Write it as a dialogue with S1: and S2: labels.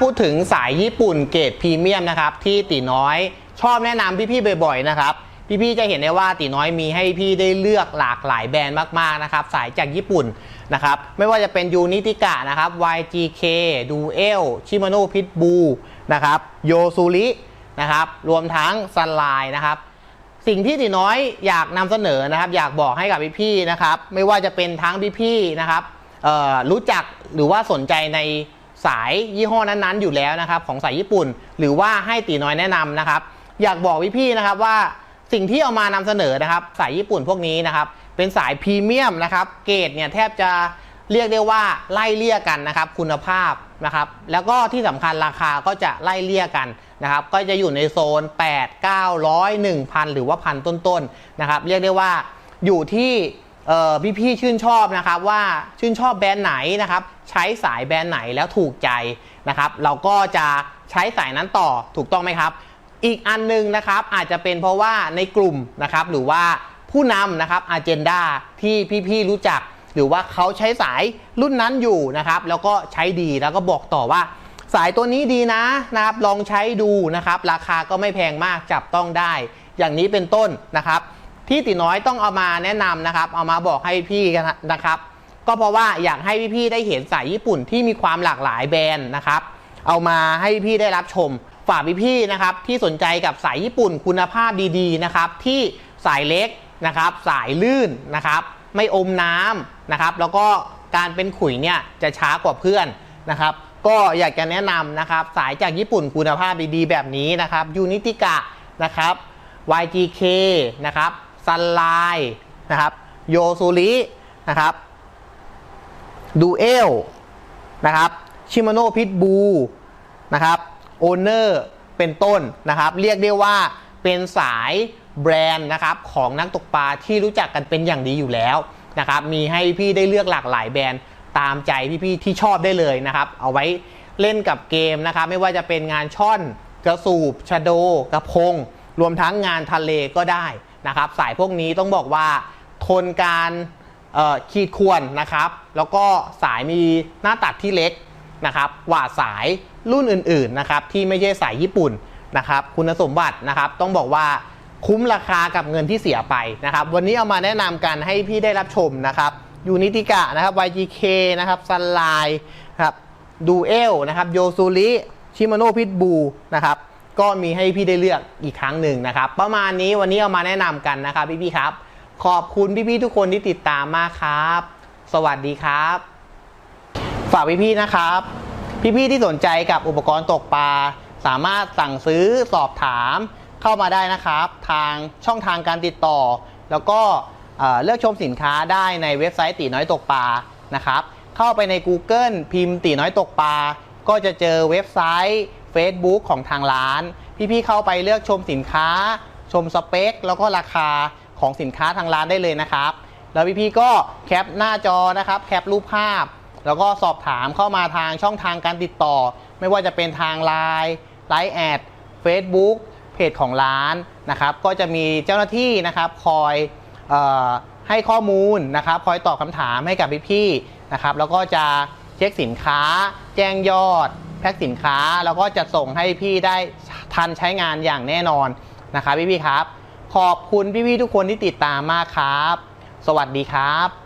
S1: พูดถึงสายญี่ปุ่นเกรดพรีเมียมนะครับที่ตีน้อยชอบแนะนำพี่ๆบ่อยๆนะครับพี่ๆจะเห็นได้ว่าตีน้อยมีให้พี่ได้เลือกหลากหลายแบรนด์มากๆนะครับสายจากญี่ปุ่นนะครับไม่ว่าจะเป็นยูนิติกะนะครับ YGK Duel Shimano Pitbull นะครับโยซูรินะครับรวมทั้งซันไลน์นะครับสิ่งที่ตีน้อยอยากนำเสนอนะครับ อยากบอกให้กับพี่ๆนะครับ ไม่ว่าจะเป็นทั้งพี่ๆนะครับรู้จักหรือว่าสนใจใน สายยี่ห้อนั้นๆอยู่แล้วนะครับของสายญี่ปุ่น หรือว่าให้ตีน้อยแนะนำนะครับ อยากบอกพี่ๆนะครับว่าสิ่งที่เอามานำเสนอนะครับสายญี่ปุ่นพวกนี้นะครับเป็นสายพรีเมียมนะครับเกรดเนี่ยแทบจะเรียกได้ว่าไล่เลี่ยกันนะครับคุณภาพนะครับแล้วก็ที่สำคัญราคาก็จะไล่เลี่ยกันนะครับก็จะอยู่ในโซน 8 900 1,000 หรือว่าพันต้นๆนะครับเรียกได้ว่าอยู่ที่ เอ่พี่ๆชื่นชอบนะครับว่าชื่นชอบแบรนด์ไหนนะครับใช้สายแบรนด์ไหนแล้วถูกใจนะครับ เราก็จะใช้สายนั้นต่อถูกต้องไหมครับ อีกอันหนึงนะครับอาจจะเป็นเพราะว่าในกลุ่มนะครับหรือว่าผู้นำนะครับอ g e n d a ที่พี่ๆรู้จัก หรือว่าเขาใช้สายรุ่นนั้นอยู่นะครับ แล้วก็ใช้ดีแล้วก็บอกต่อว่า สายตัวนี้ดีนะนะครับลองใช้ดูนะครับ ราคาก็ไม่แพงมากจับต้องได้ อย่างนี้เป็นต้นนะครับ ที่ติน้อยต้องเอามาแนะนำนะครับ เอามาบอกให้พี่นนะครับ ก็เพราะว่าอยากให้พี่ๆได้เห็นสายญี่ปุ่นที่มีความหลากหลายแบรนด์นะครับ เอามาให้พี่ได้รับชม ฝากพี่ๆนะครับ ที่สนใจกับสายญี่ปุ่นคุณภาพดีๆนะครับ ที่สายเล็กนะครับ สายลื่นนะครับ ไม่อมน้ำนะครับ แล้วก็การเป็นขุยเนี่ยจะช้ากว่าเพื่อนนะครับ ก็อยากจะแนะนำนะครับ สายจากญี่ปุ่นคุณภาพดีๆ แบบนี้นะครับยูนิติกะนะครับ YGK นะครับ ซันไลนะครับโยซูรินะครับดูเอลนะครับชิมาโนพิทบูนะครับโอเนอร์เป็นต้นนะครับ เรียกได้ว่าเป็นสายแบรนด์นะครับของนักตกปลาที่รู้จักกันเป็นอย่างดีอยู่แล้วนะครับมีให้พี่ได้เลือกหลากหลายแบรนด์ตามใจพี่ๆที่ชอบได้เลยนะครับ เอาไว้เล่นกับเกมนะครับ ไม่ว่าจะเป็นงานช่อน กระสูบชะโด กระพง รวมทั้งงานทะเลก็ได้ นะครับ สายพวกนี้ต้องบอกว่าทนการขีดข่วนนะครับ แล้วก็สายมีหน้าตัดที่เล็กนะครับกว่าสายรุ่นอื่นๆนะครับที่ไม่ใช่สายญี่ปุ่นนะครับคุณสมบัตินะครับต้องบอกว่าคุ้มราคากับเงินที่เสียไปนะครับ วันนี้เอามาแนะนำกันให้พี่ได้รับชมนะครับยูนิติกะนะครับ YGK นะครับซันไลน์ครับดูเอลนะครับโยซูริชิมาโนพิทบูนะครับ ก็มีให้พี่ได้เลือกอีกครั้งหนึ่งนะครับ ประมาณนี้วันนี้เอามาแนะนำกันนะครับพี่ๆครับ ขอบคุณพี่ๆทุกคนที่ติดตามมากครับ สวัสดีครับ ฝากพี่ๆนะครับ พี่ๆที่สนใจกับอุปกรณ์ตกปลาสามารถสั่งซื้อสอบถามเข้ามาได้นะครับ ทางช่องทางการติดต่อ แล้วก็เเลือกชมสินค้าได้ในเว็บไซต์ตีน้อยตกปลานะครับ เข้าไปใน Google พิมพ์ตีน้อยตกปลาก็จะเจอเว็บไซต์ Facebook ของทางร้าน พี่ๆเข้าไปเลือกชมสินค้า ชมสเปค แล้วก็ราคาของสินค้าทางร้านได้เลยนะครับ แล้วพี่ๆก็แคปหน้าจอนะครับ แคปรูปภาพ แล้วก็สอบถามเข้ามาทางช่องทางการติดต่อ ไม่ว่าจะเป็นทาง Line ไลน์แอด Facebook เพจของร้านนะครับ ก็จะมีเจ้าหน้าที่นะครับคอยออให้ข้อมูลนะครับ คอยตอบคำถามให้กับพี่ๆนะครับ แล้วก็จะเช็คสินค้า แจ้งยอด แพ็คสินค้าแล้วก็จะส่งให้พี่ได้ทันใช้งานอย่างแน่นอนนะครับพี่ๆครับ ขอบคุณพี่ๆทุกคนที่ติดตามมากครับ สวัสดีครับ